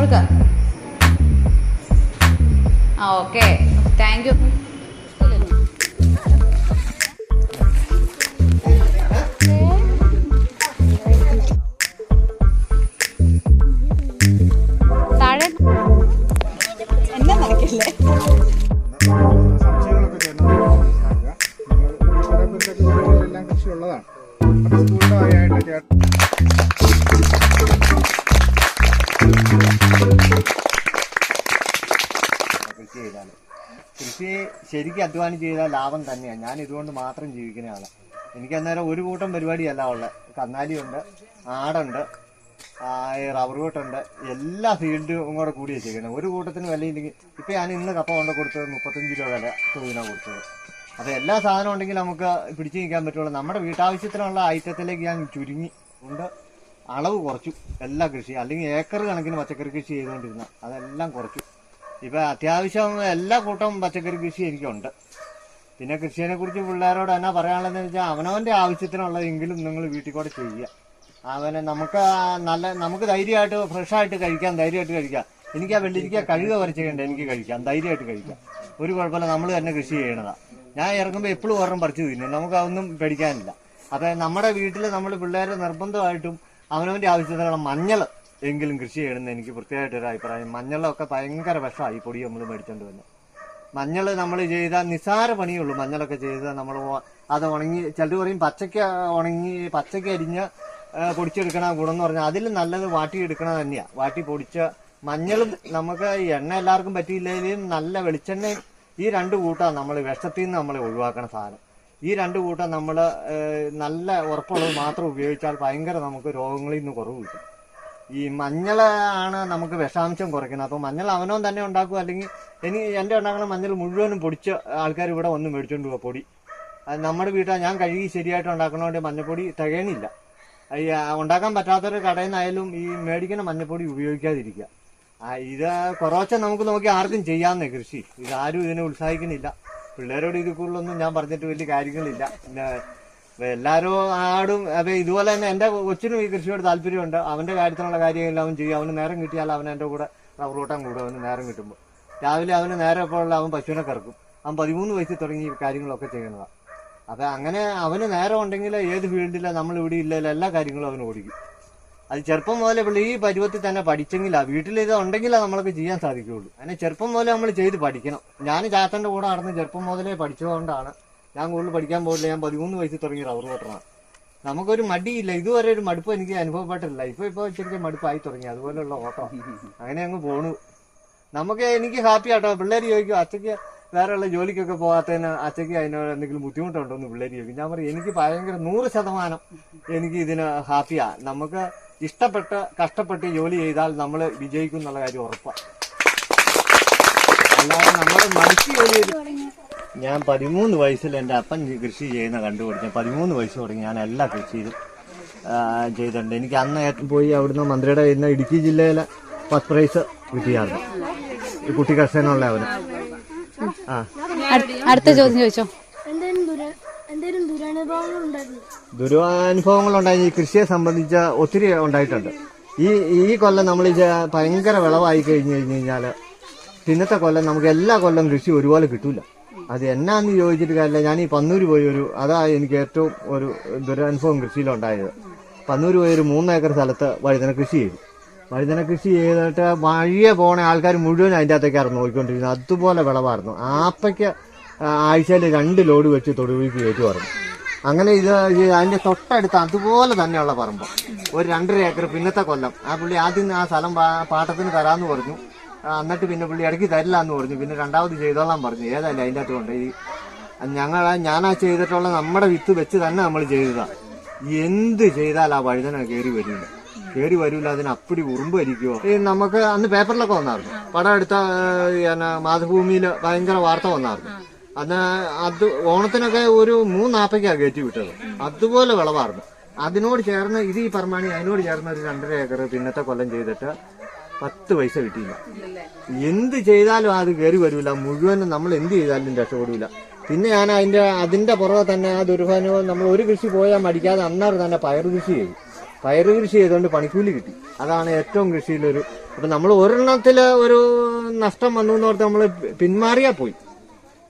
കൊടുക്ക. ആ okay. Thank you താഴെ. നടക്കില്ലേ ശരിക്കും അധ്വാനം ചെയ്താൽ ലാഭം തന്നെയാണ് ഞാൻ ഇതുകൊണ്ട് മാത്രം ജീവിക്കുന്ന ആളാണ് എനിക്ക് അന്നേരം ഒരു കൂട്ടം പരിപാടിയല്ല ഉള്ളത് കന്നാലിയുണ്ട് ആടുണ്ട് റബ്ബർ കൂട്ടുണ്ട് എല്ലാ ഫീൽഡും കൂടെ കൂടി വെച്ചേക്കുന്നത് ഒരു കൂട്ടത്തിന് വിലയില്ലെങ്കിൽ ഇപ്പം ഞാൻ ഇന്ന് കപ്പ കൊണ്ട് കൊടുത്തത് മുപ്പത്തഞ്ച് രൂപ വില തൂവിനാണ് കൊടുത്തത്. അപ്പോൾ എല്ലാ സാധനം ഉണ്ടെങ്കിൽ നമുക്ക് പിടിച്ചു നിൽക്കാൻ പറ്റുള്ളൂ. നമ്മുടെ വീട്ടാവശ്യത്തിനുള്ള ഐറ്റത്തിലേക്ക് ഞാൻ ചുരുങ്ങി. കൊണ്ട് അളവ് കുറച്ചു. എല്ലാ കൃഷി അല്ലെങ്കിൽ ഏക്കർ കണക്കിന് പച്ചക്കറി കൃഷി ചെയ്തുകൊണ്ടിരുന്ന അതെല്ലാം കുറച്ചു. ഇപ്പം അത്യാവശ്യം എല്ലാ കൂട്ടവും പച്ചക്കറി കൃഷി എനിക്കുണ്ട്. പിന്നെ കൃഷിയെ കുറിച്ച് പിള്ളേരോട് എന്നാ പറയാനുള്ളതെന്ന് വെച്ചാൽ അവനവന്റെ ആവശ്യത്തിനുള്ളതെങ്കിലും നിങ്ങൾ വീട്ടിൽ കൂടെ ചെയ്യുക. അവനെ നമുക്ക് നല്ല നമുക്ക് ധൈര്യമായിട്ട് ഫ്രഷായിട്ട് കഴിക്കാം ധൈര്യമായിട്ട് കഴിക്കാം. എനിക്ക് ആ വെള്ളിരിക്ക കഴുക വരച്ചുകൊണ്ട് എനിക്ക് കഴിക്കാം ധൈര്യമായിട്ട് കഴിക്കാം. ഒരു കുഴപ്പമില്ല നമ്മൾ തന്നെ കൃഷി ചെയ്യണതാ. ഞാൻ ഇറങ്ങുമ്പോൾ എപ്പോഴും ഒരെണ്ണം പറിച്ചു തിന്നും നമുക്ക് അതൊന്നും പേടിക്കാനില്ല. അപ്പം നമ്മുടെ വീട്ടിൽ നമ്മൾ പിള്ളേരെ നിർബന്ധമായിട്ടും അവനവന്റെ ആവശ്യത്തിനുള്ള മഞ്ഞൾ എങ്കിലും കൃഷി ചെയ്യണമെന്ന് എനിക്ക് പ്രത്യേകമായിട്ടൊരു അഭിപ്രായം. മഞ്ഞളൊക്കെ ഭയങ്കര വിഷമാണ് ഈ പൊടി നമ്മൾ മേടിച്ചോണ്ട് വന്ന്. മഞ്ഞൾ നമ്മൾ ചെയ്താൽ നിസാര പണിയുള്ളൂ. മഞ്ഞളൊക്കെ ചെയ്ത് നമ്മൾ അത് ഉണങ്ങി ചിലർ പറയും പച്ചയ്ക്ക് ഉണങ്ങി പച്ചയ്ക്ക് അരിഞ്ഞ പൊടിച്ചെടുക്കണ ഗുണം എന്ന് പറഞ്ഞാൽ അതിൽ നല്ലത് വാട്ടിയെടുക്കണ തന്നെയാണ് വാട്ടി പൊടിച്ച മഞ്ഞളും നമുക്ക് എണ്ണ എല്ലാവർക്കും പറ്റിയില്ലെങ്കിലും നല്ല വെളിച്ചെണ്ണയും ഈ രണ്ട് കൂട്ടം നമ്മൾ വിഷത്തിൽ നിന്ന് നമ്മൾ ഒഴിവാക്കണ സാധനം. ഈ രണ്ട് കൂട്ടം നമ്മൾ നല്ല ഉറപ്പുള്ളത് മാത്രം ഉപയോഗിച്ചാൽ ഭയങ്കര നമുക്ക് രോഗങ്ങളിൽ നിന്ന് കുറവ് കിട്ടും. ഈ മഞ്ഞൾ ആണ് നമുക്ക് വിഷാംശം കുറയ്ക്കുന്നത്. അപ്പോൾ മഞ്ഞൾ അവനവൻ തന്നെ ഉണ്ടാക്കും. അല്ലെങ്കിൽ എനിക്ക് എന്റെ ഉണ്ടാക്കുന്ന മഞ്ഞൾ മുഴുവനും പൊടിച്ച ആൾക്കാർ ഇവിടെ വന്ന് മേടിച്ചോണ്ട് പോവുക പൊടി. നമ്മുടെ വീട്ടിൽ ഞാൻ കഴുകി ശരിയായിട്ട് ഉണ്ടാക്കണോണ്ട് മഞ്ഞപ്പൊടി തികയണില്ല ഈ ഉണ്ടാക്കാൻ പറ്റാത്തൊരു കടയിൽ നിന്നായാലും ഈ മേടിക്കുന്ന മഞ്ഞപ്പൊടി ഉപയോഗിക്കാതിരിക്കുക. ഇത് കുറവച്ച നമുക്ക് നോക്കി ആർക്കും ചെയ്യാമെന്നേ കൃഷി. ഇതാരും ഇതിനെ ഉത്സാഹിക്കുന്നില്ല. പിള്ളേരോട് ഇത് കൂടുതലൊന്നും ഞാൻ പറഞ്ഞിട്ട് വലിയ കാര്യങ്ങളില്ല. അപ്പൊ എല്ലാരും ആടും അപ്പൊ ഇതുപോലെ തന്നെ എന്റെ കൊച്ചിനും ഈ കൃഷിയോട് താല്പര്യമുണ്ട്. അവന്റെ കാര്യത്തിനുള്ള കാര്യമെല്ലാം അവൻ ചെയ്യും. അവന് നേരം കിട്ടിയാൽ അവൻ എന്റെ കൂടെ റബ്ബർ ഓട്ടാൻ കൂടും അവന് നേരം കിട്ടുമ്പോൾ രാവിലെ അവന് നേരം എപ്പോഴുള്ള അവൻ പശുവിനെ കറക്കും. അവൻ പതിമൂന്ന് വയസ്സിൽ തുടങ്ങി കാര്യങ്ങളൊക്കെ ചെയ്യുന്നതാണ് അപ്പൊ അങ്ങനെ അവന് നേരം ഉണ്ടെങ്കിൽ ഏത് ഫീൽഡിലാണ് നമ്മൾ ഇവിടെ ഇല്ലല്ലോ എല്ലാ കാര്യങ്ങളും അവന് ഓടിക്കും. അത് ചെറുപ്പം മുതലേ പുള്ളി ഈ പരുവത്തിൽ തന്നെ പഠിച്ചെങ്കിലാ. വീട്ടിൽ ഇത് ഉണ്ടെങ്കിലേ നമ്മൾക്ക് ചെയ്യാൻ സാധിക്കുകയുള്ളൂ അങ്ങനെ ചെറുപ്പം മുതലേ നമ്മൾ ചെയ്ത് പഠിക്കണം. ഞാൻ ചാത്തന്റെ കൂടെ നടന്ന് ചെറുപ്പം മുതലേ പഠിച്ചതുകൊണ്ടാണ് ഞാൻ കൂടുതൽ പഠിക്കാൻ പോയില്ല ഞാൻ പതിമൂന്ന് വയസ്സിൽ തുടങ്ങി റബ്ബർ വെട്ടണം നമുക്കൊരു മടിയില്ല. ഇതുവരെ ഒരു മടുപ്പ് എനിക്ക് അനുഭവപ്പെട്ടില്ല ഇപ്പൊ ഇപ്പൊ ശരിക്കും മടുപ്പായി തുടങ്ങി. അതുപോലെയുള്ള ഓട്ടം. അങ്ങനെ അങ്ങ് പോണു. നമുക്ക് എനിക്ക് ഹാപ്പി ആട്ടോ. പിള്ളേർ ചോദിക്കും അച്ഛക്ക് വേറെയുള്ള ജോലിക്കൊക്കെ പോകാത്തതിന് അച്ഛക്ക് അതിനോട് എന്തെങ്കിലും ബുദ്ധിമുട്ടുണ്ടോ? എന്ന് പിള്ളേർ ചോദിക്കും. ഞാൻ പറയും എനിക്ക് ഭയങ്കര നൂറ് ശതമാനം എനിക്ക് ഇതിന് ഹാപ്പിയാ നമുക്ക് ഇഷ്ടപ്പെട്ട് കഷ്ടപ്പെട്ട് ജോലി ചെയ്താൽ നമ്മൾ വിജയിക്കും എന്നുള്ള കാര്യം ഉറപ്പാണ് അല്ലാതെ നമ്മൾ മടിച്ച് ജോലി ചെയ്ത് ഞാൻ പതിമൂന്ന് വയസ്സിൽ എന്റെ അപ്പൻ കൃഷി ചെയ്യുന്ന കണ്ടുപിടിച്ചു പതിമൂന്ന് വയസ്സ് തുടങ്ങി ഞാൻ എല്ലാ കൃഷിയിലും ചെയ്തിട്ടുണ്ട്. എനിക്ക് അന്ന് ഏറ്റവും പോയി അവിടുന്ന് മന്ത്രിയുടെ ഇന്ന് ഇടുക്കി ജില്ലയിലെ ഫസ്റ്റ് പ്രൈസ് കിട്ടിയായിരുന്നു. ഈ കുട്ടി കർഷകനുള്ള അവന്. ആ. അടുത്ത ചോദ്യം ചോദിച്ചോ? ദുരനുഭവങ്ങൾ ഉണ്ടായി ഈ കൃഷിയെ സംബന്ധിച്ച ഒത്തിരി ഉണ്ടായിട്ടുണ്ട്. ഈ ഈ കൊല്ലം നമ്മൾ ഈ ഭയങ്കര വിളവായി കഴിഞ്ഞു കഴിഞ്ഞു കഴിഞ്ഞാൽ പിന്നത്തെ കൊല്ലം നമുക്ക് എല്ലാ കൊല്ലം കൃഷി ഒരുപോലെ കിട്ടൂല. അത് എന്നാന്ന് ചോദിച്ചിട്ട് കാര്യമില്ല. ഞാൻ ഈ പന്നൂര് പോയി ഒരു അതാ എനിക്ക് ഏറ്റവും ഒരു ദുരനുഭവം കൃഷിയിലുണ്ടായത്. പന്നൂര് പോയി ഒരു മൂന്ന് ഏക്കർ സ്ഥലത്ത് വഴുതന കൃഷി ചെയ്തു. വഴുതന കൃഷി ചെയ്തിട്ട് വഴിയെ പോണ ആൾക്കാർ മുഴുവൻ അതിന്റെ അകത്തേക്കായിരുന്നു നോക്കിക്കൊണ്ടിരുന്നത്. അതുപോലെ വിളവായിരുന്നു. ആപ്പയ്ക്ക് ആഴ്ചയിൽ രണ്ട് ലോഡ് വെച്ച് തൊടുവിലേക്ക് കയറ്റുമായിരുന്നു അങ്ങനെ ഇത് അതിന്റെ തൊട്ടടുത്ത് അതുപോലെ തന്നെയുള്ള പറമ്പ്. ഒരു രണ്ടര ഏക്കർ പിന്നത്തെ കൊല്ലം. ആ പുള്ളി ആദ്യം ആ സ്ഥലം പാട്ടത്തിന് തരാമെന്ന് പറഞ്ഞു. എന്നിട്ട് പിന്നെ പുള്ളി ഇടയ്ക്ക് തരില്ല എന്ന് പറഞ്ഞു. പിന്നെ രണ്ടാമത് ചെയ്തോളാൻ പറഞ്ഞു. ഏതായാലും അതിന്റെ അകത്ത് കൊണ്ട് ഞങ്ങൾ ഞാനാ ചെയ്തിട്ടുള്ള നമ്മുടെ വിത്ത് വെച്ച് തന്നെ നമ്മൾ ചെയ്തതാ. എന്ത് ചെയ്താൽ ആ വഴുതന കയറി വരില്ല കയറി വരില്ല അതിന് അപ്പടി ഉറുമ്പ് ഈ നമുക്ക് അന്ന് പേപ്പറിലൊക്കെ വന്നായിരുന്നു. പടം എടുത്ത മാതൃഭൂമിയിൽ ഭയങ്കര വാർത്ത വന്നായിരുന്നു. അന്ന് അത് ഓണത്തിനൊക്കെ ഒരു മൂന്നാപ്പയ്ക്കാണ് കയറ്റി വിട്ടത്. അതുപോലെ വിളവായിരുന്നു. അതിനോട് ചേർന്ന് ഇത് ഈ പറമാണി അതിനോട് ചേർന്ന് ഒരു രണ്ടര ഏക്കർ പിന്നത്തെ കൊല്ലം ചെയ്തിട്ട് പത്ത് പൈസ കിട്ടിയില്ല. എന്ത് ചെയ്താലും അത് കയറി വരില്ല മുഴുവനും നമ്മൾ എന്ത് ചെയ്താലും രക്ഷപ്പെടില്ല പിന്നെ ഞാൻ അതിന്റെ അതിന്റെ പുറകെ തന്നെ ആ ദുർഭാനുഭവം നമ്മൾ ഒരു കൃഷി പോയാൽ മടിക്കാതെ അന്നാറ് തന്നെ പയർ കൃഷി ചെയ്തു. പയർ കൃഷി ചെയ്തുകൊണ്ട് പണിക്കൂലി കിട്ടി. അതാണ് ഏറ്റവും കൃഷിയിലൊരു അപ്പൊ നമ്മൾ ഒരെണ്ണത്തിൽ ഒരു നഷ്ടം വന്നു എന്ന് ഓർത്ത് നമ്മൾ പിന്മാറിയാ പോയി.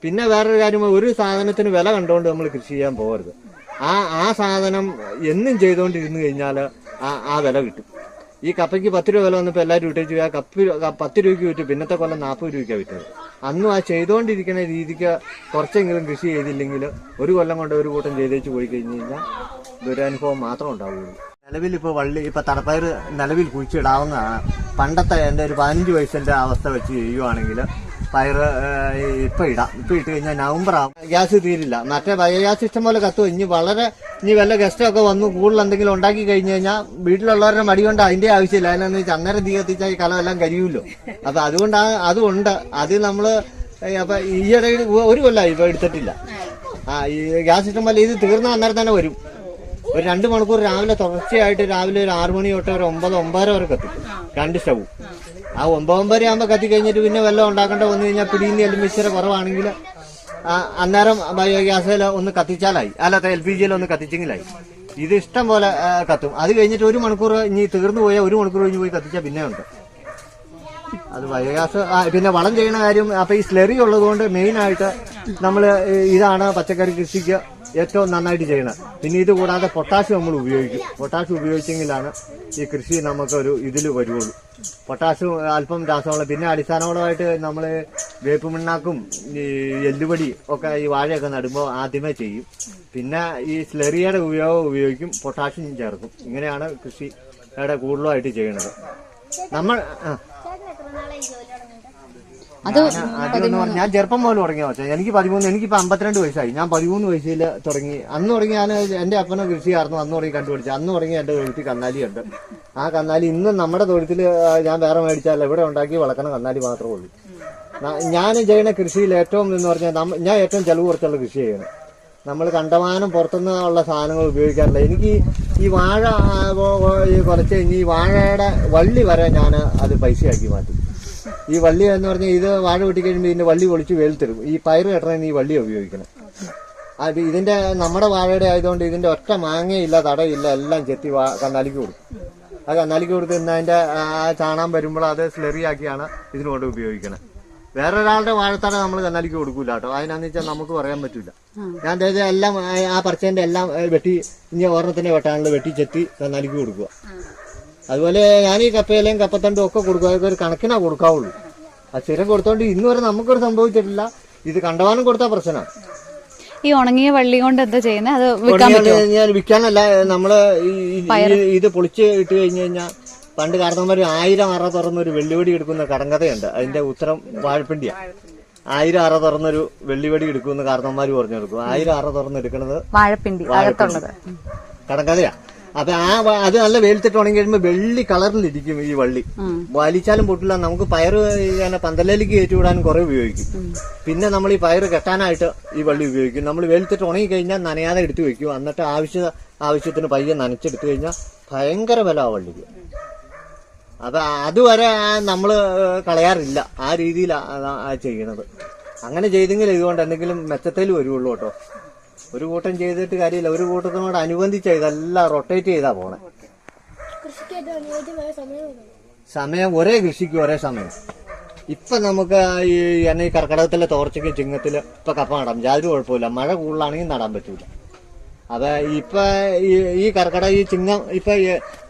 പിന്നെ വേറൊരു കാര്യം ഒരു സാധനത്തിന് വില കണ്ടുകൊണ്ട് നമ്മൾ കൃഷി ചെയ്യാൻ പോകരുത്. ആ ആ സാധനം എന്നും ചെയ്തുകൊണ്ടിരുന്നു കഴിഞ്ഞാൽ ആ ആ വില കിട്ടും. ഈ കപ്പയ്ക്ക് പത്ത് രൂപ വില വന്നപ്പോൾ എല്ലാവരും വിട്ടേച്ചു ആ കപ്പ് പത്ത് രൂപയ്ക്ക് വിറ്റു. പിന്നത്തെ കൊല്ലം നാൽപ്പത് രൂപയ്ക്കാണ് വിറ്റത്. അന്നും ആ ചെയ്തുകൊണ്ടിരിക്കുന്ന രീതിക്ക് കുറച്ചെങ്കിലും കൃഷി ചെയ്തില്ലെങ്കിൽ ഒരു കൊല്ലം കൊണ്ട് ഒരു കൂട്ടം ചെയ്തേച്ച് പോയി കഴിഞ്ഞ് കഴിഞ്ഞാൽ ദുരനുഭവം മാത്രം ഉണ്ടാവുകയുള്ളൂ. നിലവിൽ ഇപ്പോൾ വള്ളി ഇപ്പോൾ തടപ്പയർ നിലവിൽ കുഴിച്ചിടാവുന്നതാണ്. പണ്ടത്തെ എന്റെ ഒരു പതിനഞ്ച് വയസ്സിന്റെ അവസ്ഥ വെച്ച് ചെയ്യുവാണെങ്കിൽ പയറ് ഇപ്പം ഇടാം. ഇപ്പൊ ഇട്ട് കഴിഞ്ഞാൽ നവംബർ ആവും. ഗ്യാസ് തീരില്ല. മറ്റേ ബയോഗ്യാസ് ഇഷ്ടം പോലെ കത്തും. ഇനി വളരെ ഇനി വല്ല ഗസ്റ്റൊക്കെ വന്നു കൂടുതൽ എന്തെങ്കിലും ഉണ്ടാക്കി കഴിഞ്ഞ് കഴിഞ്ഞാൽ വീട്ടിലുള്ളവരുടെ മടി കൊണ്ട് അതിന്റെ ആവശ്യമില്ല. അതിനെന്ന് വെച്ചാൽ അന്നേരം തീ കത്തിച്ചാൽ ഈ കലമെല്ലാം കരിയുമല്ലോ അപ്പൊ അതുകൊണ്ട് അതുണ്ട്. അത് നമ്മൾ അപ്പം ഈയിടെ ഒരു കൊല്ലമായി ഇപ്പൊ എടുത്തിട്ടില്ല. ആ ഈ ഗ്യാസ് ഇഷ്ടം പോലെ ഇത് തീർന്ന അന്നേരം തന്നെ വരും. ഒരു രണ്ട് മണിക്കൂർ രാവിലെ തുടർച്ചയായിട്ട് രാവിലെ ഒരു ആറു മണി തൊട്ട് ഒരു ഒമ്പത് ഒമ്പതര വരെ കത്തും രണ്ട് സ്റ്റവും ആ ഒമ്പതും വരെ ആകുമ്പോൾ കത്തി കഴിഞ്ഞിട്ട് പിന്നെ വെള്ളം ഉണ്ടാക്കേണ്ട വന്നു കഴിഞ്ഞാൽ പിടിയുന്ന മിശ്ര കുറവാണെങ്കിൽ അന്നേരം ബയോഗ്യാസിൽ ഒന്ന് കത്തിച്ചാലായി. അല്ലാത്ത എൽ പി ജിയിൽ ഒന്ന് കത്തിച്ചെങ്കിലായി. ഇത് ഇഷ്ടം പോലെ കത്തും. അത് കഴിഞ്ഞിട്ട് ഒരു മണിക്കൂർ ഇനി തീർന്നു പോയാൽ ഒരു മണിക്കൂർ കഴിഞ്ഞ് പോയി കത്തിച്ചാൽ പിന്നെ ഉണ്ട്. അത് ബയോഗ്യാസ് പിന്നെ വളം ചെയ്യുന്ന കാര്യം അപ്പൊ ഈ സ്ലെറി ഉള്ളതുകൊണ്ട് മെയിനായിട്ട് നമ്മൾ ഇതാണ് പച്ചക്കറി കൃഷിക്ക് ഏറ്റവും നന്നായിട്ട് ചെയ്യണം. പിന്നെ ഇത് കൂടാതെ പൊട്ടാഷ്യം നമ്മൾ ഉപയോഗിക്കും. പൊട്ടാഷ്യം ഉപയോഗിച്ചെങ്കിലാണ് ഈ കൃഷി നമുക്കൊരു ഇതിൽ വരുവുള്ളൂ പൊട്ടാഷ്യം അല്പം രാസവളം പിന്നെ അടിസ്ഥാനപരമായിട്ട് നമ്മൾ വേപ്പ് മിണ്ണാക്കും ഈ എല്ലുപടി ഒക്കെ ഈ വാഴയൊക്കെ നടുമ്പോൾ ആദ്യമേ ചെയ്യും. പിന്നെ ഈ സ്ലെറിയുടെ ഉപയോഗം ഉപയോഗിക്കും പൊട്ടാഷ്യം ചേർക്കും. ഇങ്ങനെയാണ് കൃഷിയുടെ കൂടുതലായിട്ട് ചെയ്യുന്നത് നമ്മൾ ആ ചേട്ടൻ എത്ര നാളായി ജോലി തുടങ്ങിയിട്ട് അത് ഞാൻ ചെറുപ്പം മുതൽ തുടങ്ങിയ? പക്ഷേ എനിക്ക് പതിമൂന്ന് എനിക്കിപ്പോ അമ്പത്തിരണ്ട് വയസ്സായി. ഞാൻ പതിമൂന്ന് വയസ്സിൽ തുടങ്ങി. അന്ന് തുടങ്ങി ഞാൻ എന്റെ അപ്പനെ കൃഷിയായിരുന്നു. അന്ന് തുടങ്ങി കണ്ടുപിടിച്ചു അന്ന് തുടങ്ങി എന്റെ കന്നാലി ഉണ്ട് ആ കന്നാലി ഇന്ന് നമ്മുടെ തൊഴുത്തിൽ ഞാൻ വേറെ മേടിച്ചാൽ ഇവിടെ ഉണ്ടാക്കി വളക്കണ കന്നാലി മാത്രമേ ഉള്ളൂ. ഞാൻ ചെയ്യുന്ന കൃഷിയിൽ ഏറ്റവും എന്ന് പറഞ്ഞാൽ ഞാൻ ഏറ്റവും ചെലവ് കുറച്ചുള്ള കൃഷി ചെയ്യണം നമ്മൾ കണ്ടമാനം പുറത്തുനിന്ന് ഉള്ള സാധനങ്ങൾ ഉപയോഗിക്കാറില്ല. എനിക്ക് ഈ വാഴ കുറച്ച് കഴിഞ്ഞ് ഈ വാഴയുടെ വള്ളി വരെ ഞാൻ അത് പൈസയാക്കി മാറ്റി. ഈ വള്ളി എന്ന് പറഞ്ഞാൽ ഇത് വാഴ വെട്ടി കഴിയുമ്പോൾ ഇതിന്റെ വള്ളി പൊളിച്ച് വേൽത്തരും ഈ പയറ് കെട്ടണമെന്ന് ഈ വള്ളി ഉപയോഗിക്കണം. അത് ഇതിന്റെ നമ്മുടെ വാഴയുടെ ആയതുകൊണ്ട് ഇതിന്റെ ഒറ്റ മാങ്ങയില്ല തടയില്ല എല്ലാം ചെത്തി കന്നാലിക്ക് കൊടുക്കും. അത് കന്നാലിക്ക് കൊടുത്ത് ഇന്ന് അതിന്റെ ചാണാൻ വരുമ്പോൾ അത് സ്ലെറിയാക്കിയാണ് ഇതിനുകൊണ്ട് ഉപയോഗിക്കണം. വേറൊരാളുടെ വാഴത്തട നമ്മൾ കന്നാലിക്ക് കൊടുക്കൂല കേട്ടോ. അതിനാന്ന് വെച്ചാൽ നമുക്ക് പറയാൻ പറ്റൂല. ഞാൻ അതായത് എല്ലാം ആ, പറിച്ചതിന്റെ എല്ലാം വെട്ടി ഇനി ഓർണത്തിന്റെ വെട്ടാനുള്ള വെട്ടി ചെത്തി കന്നാലിക്ക് കൊടുക്കുക. അതുപോലെ ഞാൻ ഈ കപ്പയിലേയും കപ്പത്തണ്ടും ഒക്കെ കൊടുക്കുക ഒരു കണക്കിനാ കൊടുക്കാവുള്ളൂ. ആ സ്ഥിരം കൊടുത്തോണ്ട് ഇന്ന് വരെ നമുക്കൊരു സംഭവിച്ചിട്ടില്ല. ഇത് കണ്ടവാനും കൊടുത്ത പ്രശ്നമാണ് ഈ ഉണങ്ങിയ വള്ളി കൊണ്ട് എന്താ ചെയ്യുന്നത് അത് വിൽക്കാൻ ഞാൻ വിൽക്കാനല്ല. നമ്മൾ ഇത് പൊളിച്ച് ഇട്ട് കഴിഞ്ഞു കഴിഞ്ഞാൽ പണ്ട് കാരണവന്മാർ ആയിരം അറ തുറന്നൊരു വെള്ളിവടി എടുക്കുന്ന കടങ്കഥയുണ്ട്. അതിന്റെ ഉത്തരം വാഴപ്പിണ്ടിയാ. ആയിരം അറ തുറന്നൊരു വെള്ളിവടി എടുക്കുന്ന കാരണവന്മാര് പറഞ്ഞു കൊടുക്കും. ആയിരം അറ തുറന്നെടുക്കുന്നത് വാഴപ്പിണ്ടി. കടങ്കഥയാ. അപ്പൊ ആ അത് നല്ല വെയിലത്തിട്ട് ഉണങ്ങി കഴിയുമ്പോൾ വെള്ളി കളറിലിരിക്കും ഈ വള്ളി. വലിച്ചാലും പൊട്ടില്ല നമുക്ക് പയറ് പന്തലിലേക്ക് ഏറ്റുവിടാനും കുറെ ഉപയോഗിക്കും. പിന്നെ നമ്മൾ ഈ പയറ് കെട്ടാനായിട്ട് ഈ വള്ളി ഉപയോഗിക്കും. നമ്മൾ വെയിലത്തിട്ട് ഉണങ്ങി കഴിഞ്ഞാൽ നനയാതെ എടുത്തു വെക്കും. എന്നിട്ട് ആവശ്യ ആവശ്യത്തിന് പയ്യെ നനച്ചെടുത്തു കഴിഞ്ഞാൽ ഭയങ്കര വില ആ വള്ളിക്ക്. അപ്പൊ അതുവരെ നമ്മൾ കളയാറില്ല. ആ രീതിയിലാണ് ചെയ്യണത്. അങ്ങനെ ചെയ്തെങ്കിൽ ഇതുകൊണ്ട് എന്തെങ്കിലും മെച്ചത്തേൽ വരുള്ളൂ കേട്ടോ. ഒരു കൂട്ടം ചെയ്തിട്ട് കാര്യമില്ല. ഒരു കൂട്ടത്തിനോട് അനുബന്ധിച്ച് ഇതെല്ലാം റൊട്ടേറ്റ് ചെയ്താ പോണേ. സമയം ഒരേ കൃഷിക്ക് ഒരേ സമയം. ഇപ്പൊ നമുക്ക് ഈ എന്നെ ഈ കർക്കിടകത്തിലെ തോർച്ചയ്ക്ക് ചിങ്ങത്തിൽ ഇപ്പൊ കപ്പ നടാം. യാതൊരു കുഴപ്പമില്ല മഴ കൂടുതലാണെങ്കിൽ നടാൻ പറ്റൂല. അപ്പൊ ഇപ്പൊ ഈ ഈ കർക്കിടക ഈ ചിങ്ങം ഇപ്പൊ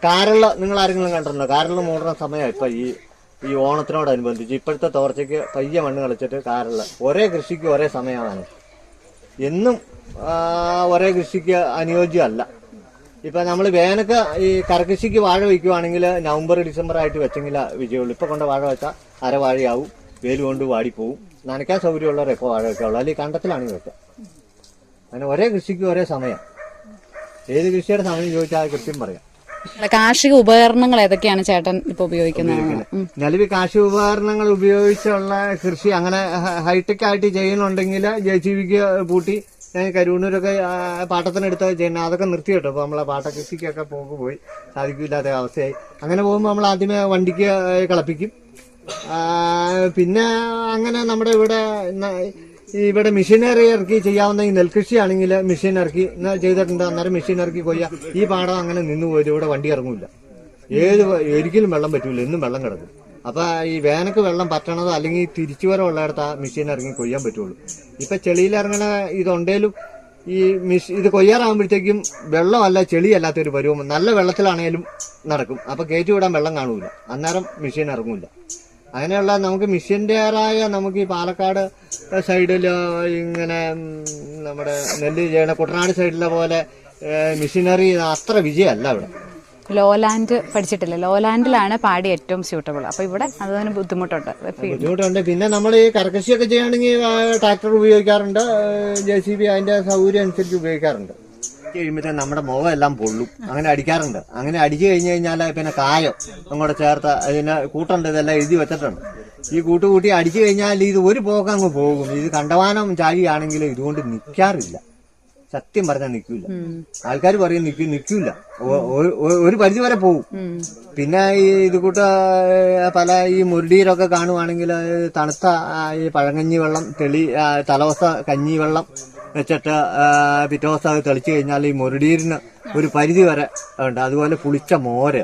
കാരൾ കാരള നിങ്ങൾ ആരെങ്കിലും കണ്ടിട്ടുണ്ടോ? കാരള മൂടുന്ന സമയം ഇപ്പൊ ഈ ഈ ഓണത്തിനോടനുബന്ധിച്ച് ഇപ്പോഴത്തെ തോർച്ചയ്ക്ക് പയ്യ മണ്ണ് കളിച്ചിട്ട് കാരള. ഒരേ കൃഷിക്ക് ഒരേ സമയമാണ്. എന്നും ഒരേ കൃഷിക്ക് അനുയോജ്യമല്ല. ഇപ്പൊ നമ്മൾ വേനൊക്കെ ഈ കരകൃഷിക്ക് വാഴ വയ്ക്കുവാണെങ്കിൽ നവംബർ ഡിസംബർ ആയിട്ട് വെച്ചെങ്കിൽ വിജയമുള്ളൂ. ഇപ്പൊ കൊണ്ട് വാഴ വെച്ചാൽ അര വാഴയാവും വേൽ കൊണ്ട് വാടിപ്പോവും. നനയ്ക്കാൻ സൗകര്യമുള്ളവർ എപ്പോൾ വാഴ വെക്കാവുള്ളൂ. അല്ലെങ്കിൽ കണ്ടത്തിലാണെങ്കിൽ വെക്കാം അങ്ങനെ ഒരേ കൃഷിക്ക് ഒരേ സമയം. ഏത് കൃഷിയുടെ സമയം ചോദിച്ചാൽ കൃത്യം പറയാം. കാർഷിക ഉപകരണങ്ങൾ ഏതൊക്കെയാണ് ചേട്ടൻ ഇപ്പൊ ഉപയോഗിക്കുന്നത്. നിലവിൽ കാർഷിക ഉപകരണങ്ങൾ ഉപയോഗിച്ചുള്ള കൃഷി അങ്ങനെ ഹൈടെക് ആയിട്ട് ചെയ്യുന്നുണ്ടെങ്കിൽ ജെ സി ബിക്ക് പൂട്ടി ഞാൻ കരൂണൂരൊക്കെ ആ, പാട്ടത്തിനെടുത്ത് ചെയ്യുന്ന അതൊക്കെ നിർത്തി കേട്ടോ അപ്പൊ നമ്മളെ പാട്ട കൃഷിക്കൊക്കെ പോകുമ്പോൾ പോയി സാധിക്കില്ലാത്ത അവസ്ഥയായി. അങ്ങനെ പോകുമ്പോൾ നമ്മൾ ആദ്യമേ വണ്ടിക്ക് കളപ്പിക്കും. പിന്നെ അങ്ങനെ നമ്മുടെ ഇവിടെ ഇവിടെ മെഷീനറി ഇറക്കി ചെയ്യാവുന്ന ഈ നെൽകൃഷി ആണെങ്കിൽ മെഷീൻ ഇറക്കി ചെയ്തിട്ടുണ്ട്? അന്നേരം മെഷീൻ ഇറക്കി കൊയ്യാ. ഈ പാടം അങ്ങനെ നിന്ന് പോരും ഇവിടെ വണ്ടി ഇറങ്ങൂല ഏത് ഒരിക്കലും വെള്ളം പറ്റൂല. എന്നും വെള്ളം കിടക്കും. അപ്പൊ ഈ വേനക്ക് വെള്ളം പറ്റണത് അല്ലെങ്കിൽ തിരിച്ചു വരെ ഉള്ളിടത്ത് ആ മെഷീൻ ഇറങ്ങി കൊയ്യാൻ പറ്റുള്ളൂ. ഇപ്പൊ ചെളിയിൽ ഇറങ്ങണ ഇതുണ്ടേലും ഈ മിഷ് ഇത് കൊയ്യാറാകുമ്പോഴത്തേക്കും വെള്ളമല്ല ചെളിയല്ലാത്തൊരു പരുവം. നല്ല വെള്ളത്തിലാണേലും നടക്കും. അപ്പൊ കയറ്റി വിടാൻ വെള്ളം കാണൂല. അന്നേരം മെഷീൻ ഇറങ്ങൂല അങ്ങനെയുള്ള നമുക്ക് മിഷ്യന്റെതായ നമുക്ക് ഈ പാലക്കാട് സൈഡിൽ ഇങ്ങനെ നമ്മുടെ നെല്ല് ചെയ്യണ കുട്ടനാട് സൈഡിലെ പോലെ മിഷനറി അത്ര വിജയമല്ല ഇവിടെ. ലോലാൻഡ് പഠിച്ചിട്ടില്ല. ലോലാൻഡിലാണ് പാടി ഏറ്റവും സ്യൂട്ടബിൾ അപ്പൊ ഇവിടെ അതൊന്നും ബുദ്ധിമുട്ടുണ്ട്. ബുദ്ധിമുട്ടുണ്ട്. പിന്നെ നമ്മൾ ഈ കർക്കശിയൊക്കെ ചെയ്യുകയാണെങ്കിൽ ട്രാക്ടർ ഉപയോഗിക്കാറുണ്ട്. ജെ സി ബി അതിന്റെ സൗകര്യം അനുസരിച്ച് ഉപയോഗിക്കാറുണ്ട്. കഴിയുമ്പോഴത്തേ നമ്മുടെ മുഖം എല്ലാം പൊള്ളും. അങ്ങനെ അടിക്കാറുണ്ട്. അങ്ങനെ അടിച്ചു കഴിഞ്ഞു കഴിഞ്ഞാൽ പിന്നെ കായം അങ്ങോട്ട് ചേർത്ത് അതിന് കൂട്ടുണ്ട് ഇതെല്ലാം എഴുതി വെച്ചിട്ടുണ്ട്. ഈ കൂട്ടുകൂട്ടി അടിച്ചു കഴിഞ്ഞാൽ ഇത് ഒരു പോക്ക് അങ്ങ് പോകും. ഇത് കണ്ടവാനം ചാഴിയാണെങ്കിൽ ഇതുകൊണ്ട് നിൽക്കാറില്ല സത്യം പറഞ്ഞാൽ നിൽക്കില്ല ആൾക്കാർ പറയും നിൽക്കും നിൽക്കില്ല ഒരു പരിധി വരെ പോകും പിന്നെ ഈ ഇത് കൂട്ട പല ഈ മുരടിയിലൊക്കെ കാണുവാണെങ്കിൽ തണുത്ത ഈ പഴങ്കഞ്ഞി വെള്ളം തെളി തലവസ്ത തലവസ്ഥ കഞ്ഞി വെള്ളം വെച്ചിട്ട് പിറ്റേ ദിവസം അത് തെളിച്ചു കഴിഞ്ഞാൽ ഈ മുരടീരിന് ഒരു പരിധി വരെ ഉണ്ട്. അതുപോലെ പുളിച്ച മോര്.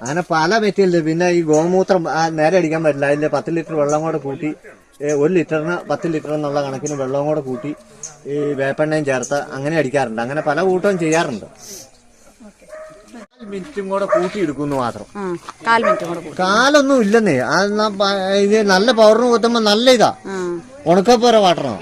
അങ്ങനെ പല മെറ്റീരിയൽ പിന്നെ ഈ ഗോമൂത്രം നേരെ അടിക്കാൻ പറ്റില്ല. അതിൽ പത്ത് ലിറ്റർ വെള്ളം കൂടെ കൂട്ടി ഒരു ലിറ്ററിന് പത്ത് ലിറ്റർ എന്നുള്ള കണക്കിന് വെള്ളവും കൂടെ കൂട്ടി ഈ വേപ്പെണ്ണയും ചേർത്ത് അങ്ങനെ അടിക്കാറുണ്ട്. അങ്ങനെ പല കൂട്ടവും ചെയ്യാറുണ്ട്. മിനിറ്റും കൂടെ കൂട്ടിയെടുക്കുന്നു മാത്രം. കാലൊന്നും ഇല്ലെന്നേ. ഇത് നല്ല പവറിന് കുത്തുമ്പോ നല്ല ഇതാ. ഉണക്കപ്പോര വാട്ടണം